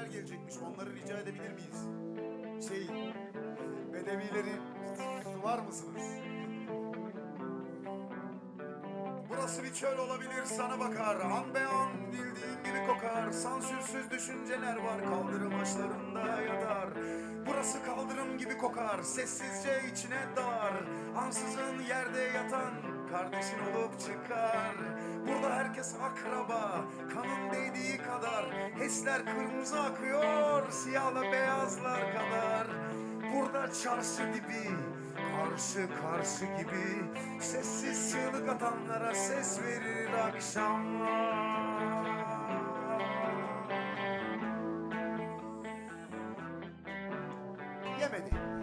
şeyler gelecekmiş. Onları rica edebilir miyiz? Şey, bedevileri var mısınız? Burası bir çöl olabilir sana bakar An be an bildiğin gibi kokar Sansürsüz düşünceler var kaldırım başlarında yatar Burası kaldırım gibi kokar Sessizce içine dar Ansızın yerde yatan Kardeşin olup çıkar. Burada herkes akraba Kanın değdiği kadar. Hisler kırmızı akıyor Siyahla beyazlar kadar. Burada çarşı dibi Karşı karşı gibi. Sessiz çığlık atanlara ses verir akşamlar. Yemedi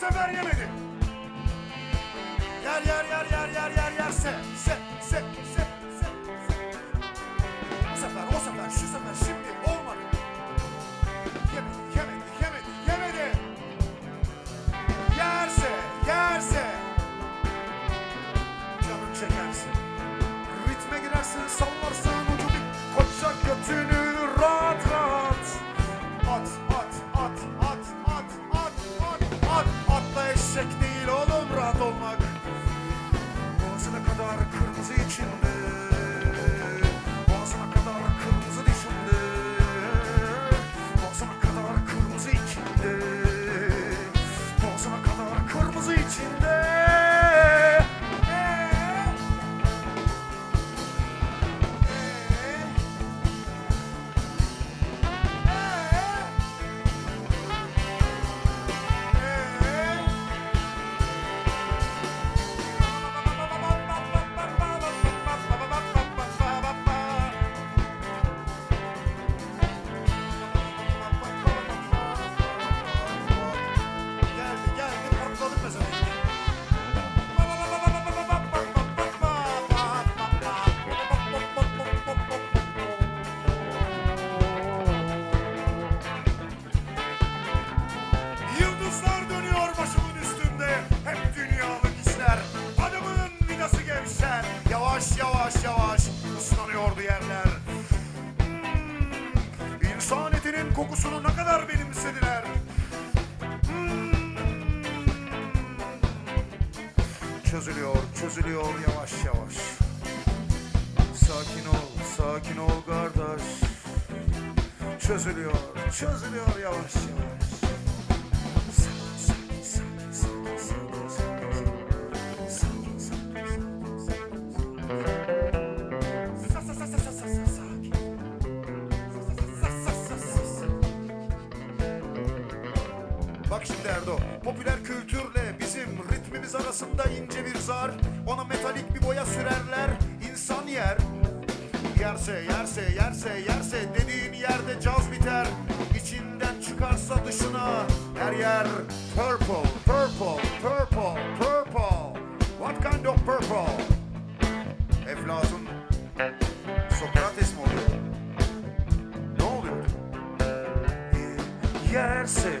sefer yemedi Yer yer yer yer yer yer yer se se gerçek değil. Yavaş yavaş ıslanıyordu yerler. Hmm, İnsan etinin kokusunu ne kadar benimsediler. Hmm. Çözülüyor çözülüyor yavaş yavaş. Sakin ol sakin ol kardeş. Çözülüyor çözülüyor yavaş yavaş Bak şimdi Erdo, popüler kültürle bizim ritmimiz arasında ince bir zar. Ona metalik bir boya sürerler, insan yer. Yerse, yerse, yerse, yerse dediğin yerde caz biter. İçinden çıkarsa dışına her yer purple, purple, purple, purple. What kind of purple? Eflatun, Sokrates mi oluyor? Ne oluyor? Yerse,